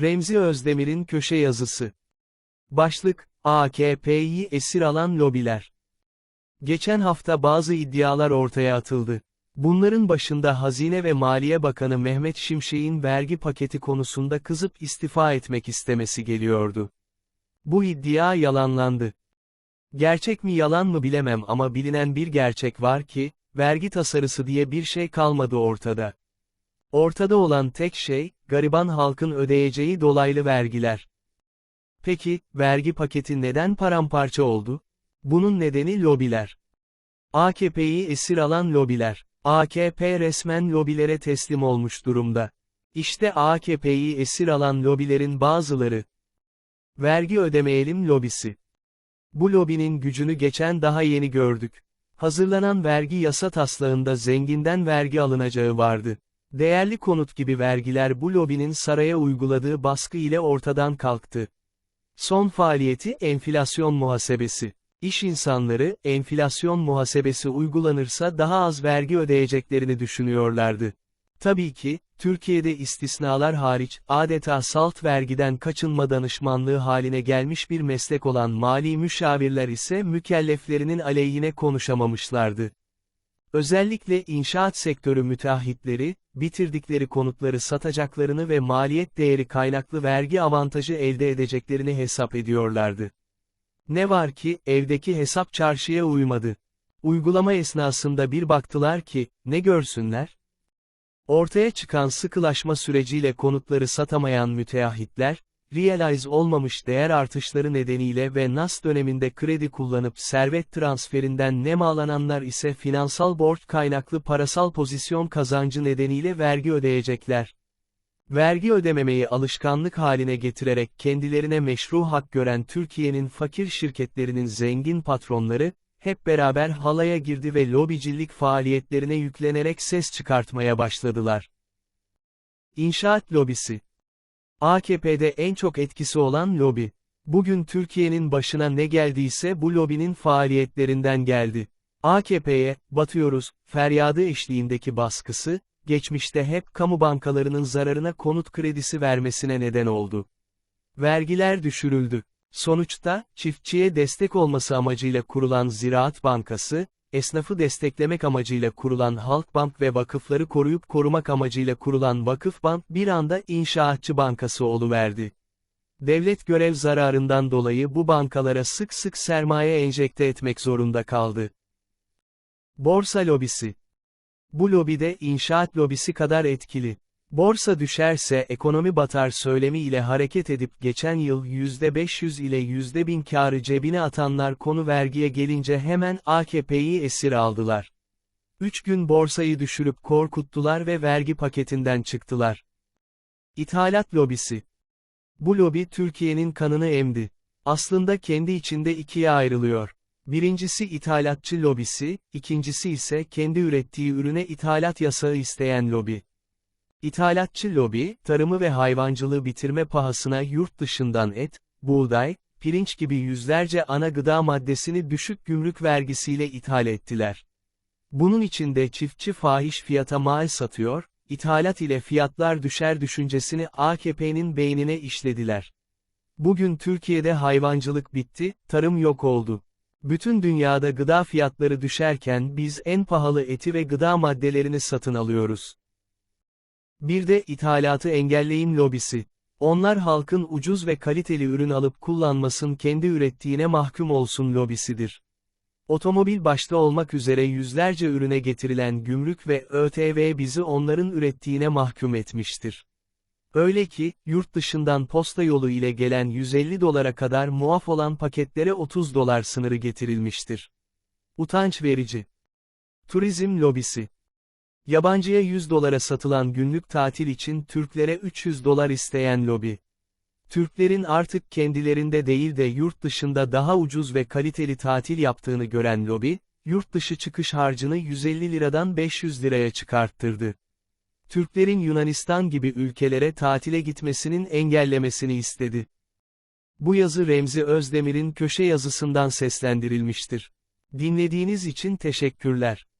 Remzi Özdemir'in köşe yazısı. Başlık, AKP'yi esir alan lobiler. Geçen hafta bazı iddialar ortaya atıldı. Bunların başında Hazine ve Maliye Bakanı Mehmet Şimşek'in vergi paketi konusunda kızıp istifa etmek istemesi geliyordu. Bu iddia yalanlandı. Gerçek mi yalan mı bilemem ama bilinen bir gerçek var ki, vergi tasarısı diye bir şey kalmadı ortada. Ortada olan tek şey, gariban halkın ödeyeceği dolaylı vergiler. Peki, vergi paketi neden paramparça oldu? Bunun nedeni lobiler. AKP'yi esir alan lobiler. AKP resmen lobilere teslim olmuş durumda. İşte AKP'yi esir alan lobilerin bazıları. Vergi ödemeyelim lobisi. Bu lobinin gücünü geçen daha yeni gördük. Hazırlanan vergi yasa taslağında zenginden vergi alınacağı vardı. Değerli konut gibi vergiler bu lobinin saraya uyguladığı baskı ile ortadan kalktı. Son faaliyeti enflasyon muhasebesi. İş insanları, enflasyon muhasebesi uygulanırsa daha az vergi ödeyeceklerini düşünüyorlardı. Tabii ki, Türkiye'de istisnalar hariç, adeta salt vergiden kaçınma danışmanlığı haline gelmiş bir meslek olan mali müşavirler ise mükelleflerinin aleyhine konuşamamışlardı. Özellikle inşaat sektörü müteahhitleri, bitirdikleri konutları satacaklarını ve maliyet değeri kaynaklı vergi avantajı elde edeceklerini hesap ediyorlardı. Ne var ki, evdeki hesap çarşıya uymadı. Uygulama esnasında bir baktılar ki, ne görsünler? Ortaya çıkan sıkılaşma süreciyle konutları satamayan müteahhitler, realize olmamış değer artışları nedeniyle ve NAS döneminde kredi kullanıp servet transferinden nemalananlar ise finansal borç kaynaklı parasal pozisyon kazancı nedeniyle vergi ödeyecekler. Vergi ödememeyi alışkanlık haline getirerek kendilerine meşru hak gören Türkiye'nin fakir şirketlerinin zengin patronları, hep beraber halaya girdi ve lobicilik faaliyetlerine yüklenerek ses çıkartmaya başladılar. İnşaat lobisi AKP'de en çok etkisi olan lobi. Bugün Türkiye'nin başına ne geldiyse bu lobinin faaliyetlerinden geldi. AKP'ye, batıyoruz, feryadı eşliğindeki baskısı, geçmişte hep kamu bankalarının zararına konut kredisi vermesine neden oldu. Vergiler düşürüldü. Sonuçta, çiftçiye destek olması amacıyla kurulan Ziraat Bankası, esnafı desteklemek amacıyla kurulan Halkbank ve vakıfları koruyup korumak amacıyla kurulan Vakıfbank bir anda inşaatçı bankası oluverdi. Devlet görev zararından dolayı bu bankalara sık sık sermaye enjekte etmek zorunda kaldı. Borsa lobisi Bu lobide inşaat lobisi kadar etkili. Borsa düşerse ekonomi batar söylemi ile hareket edip geçen yıl %500 ile %1000 karı cebine atanlar konu vergiye gelince hemen AKP'yi esir aldılar. Üç gün borsayı düşürüp korkuttular ve vergi paketinden çıktılar. İthalat lobisi. Bu lobi Türkiye'nin kanını emdi. Aslında kendi içinde ikiye ayrılıyor. Birincisi ithalatçı lobisi, ikincisi ise kendi ürettiği ürüne ithalat yasağı isteyen lobi. İthalatçı lobi, tarımı ve hayvancılığı bitirme pahasına yurt dışından et, buğday, pirinç gibi yüzlerce ana gıda maddesini düşük gümrük vergisiyle ithal ettiler. Bunun için de çiftçi fahiş fiyata mal satıyor, ithalat ile fiyatlar düşer düşüncesini AKP'nin beynine işlediler. Bugün Türkiye'de hayvancılık bitti, tarım yok oldu. Bütün dünyada gıda fiyatları düşerken biz en pahalı eti ve gıda maddelerini satın alıyoruz. Bir de ithalatı engelleyin lobisi. Onlar halkın ucuz ve kaliteli ürün alıp kullanmasın kendi ürettiğine mahkum olsun lobisidir. Otomobil başta olmak üzere yüzlerce ürüne getirilen gümrük ve ÖTV bizi onların ürettiğine mahkum etmiştir. Öyle ki, yurt dışından posta yolu ile gelen 150 dolara kadar muaf olan paketlere 30 dolar sınırı getirilmiştir. Utanç verici. Turizm lobisi Yabancıya 100 dolara satılan günlük tatil için Türklere 300 dolar isteyen lobi. Türklerin artık kendilerinde değil de yurt dışında daha ucuz ve kaliteli tatil yaptığını gören lobi, yurt dışı çıkış harcını 150 liradan 500 liraya çıkarttırdı. Türklerin Yunanistan gibi ülkelere tatile gitmesinin engellemesini istedi. Bu yazı Remzi Özdemir'in köşe yazısından seslendirilmiştir. Dinlediğiniz için teşekkürler.